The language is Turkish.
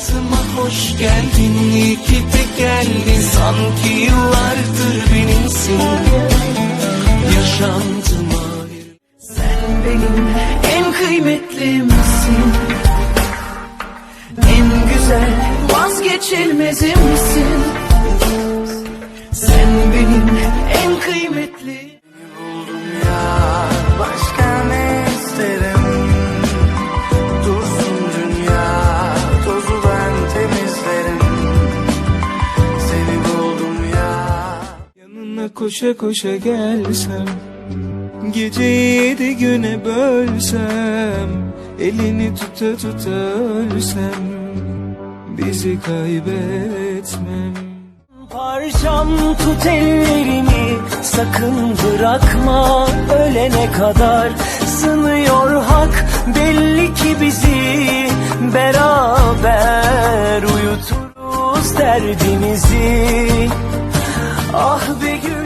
Hayatıma hoş geldin, iyi ki de geldin. Sanki yıllardır benimsin. Yaşantıma Sen benim en kıymetlimsin En güzel vazgeçilmezimsin Sen benim Yanına koşa koşa gelsem Gece yedi güne bölsem Elini tuta tuta ölsem Bizi kaybetmem. Parçam tut ellerimi sakın bırakma ölene kadar. Sınıyor hak belli ki bizi beraber uyuturuz derdimizi Ah bir gün